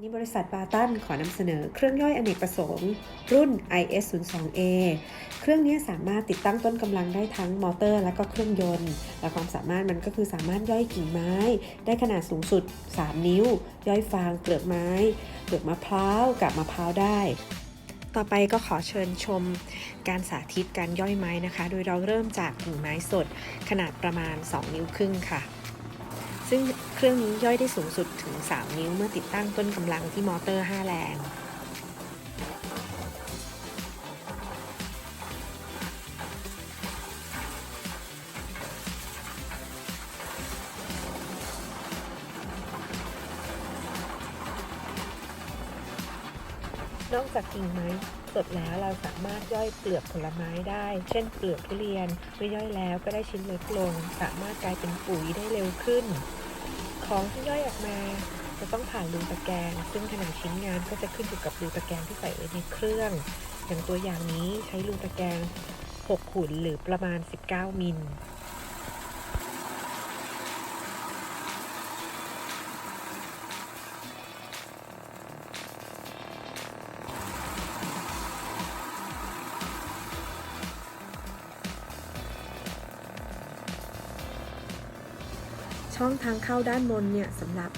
วันนี้บริษัทบาตันขอนำเสนอเครื่องย่อยอเนกประสงค์ รุ่น IS02A เครื่องนี้สามารถติดตั้งต้นกำลังได้ทั้งมอเตอร์ และก็เครื่องยนต์ และความสามารถมันก็คือสามารถย่อยกิ่งไม้ ได้ขนาดสูงสุด 3 นิ้ว ย่อยฟางเปลือกไม้ เปลือกมะพร้าวกับมะพร้าวได้ ต่อไปก็ขอเชิญชมการสาธิตการย่อยไม้นะคะ โดยเราเริ่มจากกิ่งไม้สดขนาดประมาณ 2 นิ้วครึ่งค่ะ ซึ่งเครื่องนี้ย่อยได้สูงสุดถึง 3 นิ้วเมื่อติดตั้งต้นกำลังที่มอเตอร์ 5 แรง นอกจากกิ่งไม้สดแล้วเราสามารถย่อยเปลือกผลไม้ได้ เช่น เปลือกทุเรียนเมื่อย่อยแล้วก็ได้ชิ้นเล็กลง สามารถกลายเป็นปุ๋ยได้เร็วขึ้น ของที่ย่อยออกมาจะต้องผ่านรูตะแกรงซึ่งขนาดชิ้นงานก็จะขึ้นอยู่กับรูตะแกรงที่ใส่ไว้ในเครื่อง อย่างตัวอย่างนี้ใช้รูตะแกรง6ขุนหรือประมาณ 19 มิล ช่องทางเข้าด้านบนเนี่ยสำหรับ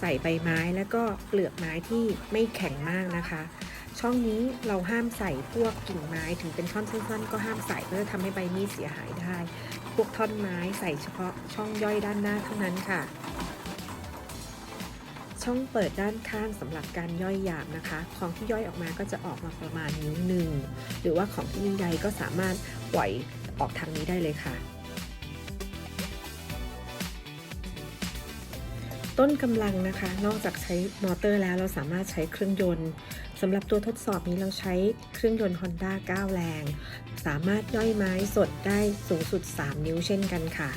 ใส่ใบไม้แล้วก็เปลือกไม้ที่ไม่แข็งมากนะคะ ช่องนี้เราห้ามใส่พวกกิ่งไม้ถึงเป็นท่อนสั้นๆ ก็ห้ามใส่เพื่อทำให้ใบมีดเสียหายได้ พวกท่อนไม้ใส่เฉพาะช่องย่อยด้านหน้าเท่านั้นค่ะ ช่องเปิดด้านข้างสำหรับการย่อยหยาบนะคะ ของที่ย่อยออกมาก็จะออกมาประมาณนิ้วหนึ่งหรือว่าของที่มีใยก็สามารถปล่อยออกทางนี้ได้เลยค่ะ ต้นกำลังนะคะ นอกจากใช้มอเตอร์แล้วเราสามารถใช้เครื่องยนต์สำหรับตัวทดสอบนี้เราใช้เครื่องยนต์ Honda 9 แรง สามารถย่อยไม้สดได้สูงสุด 3 นิ้วเช่นกันค่ะ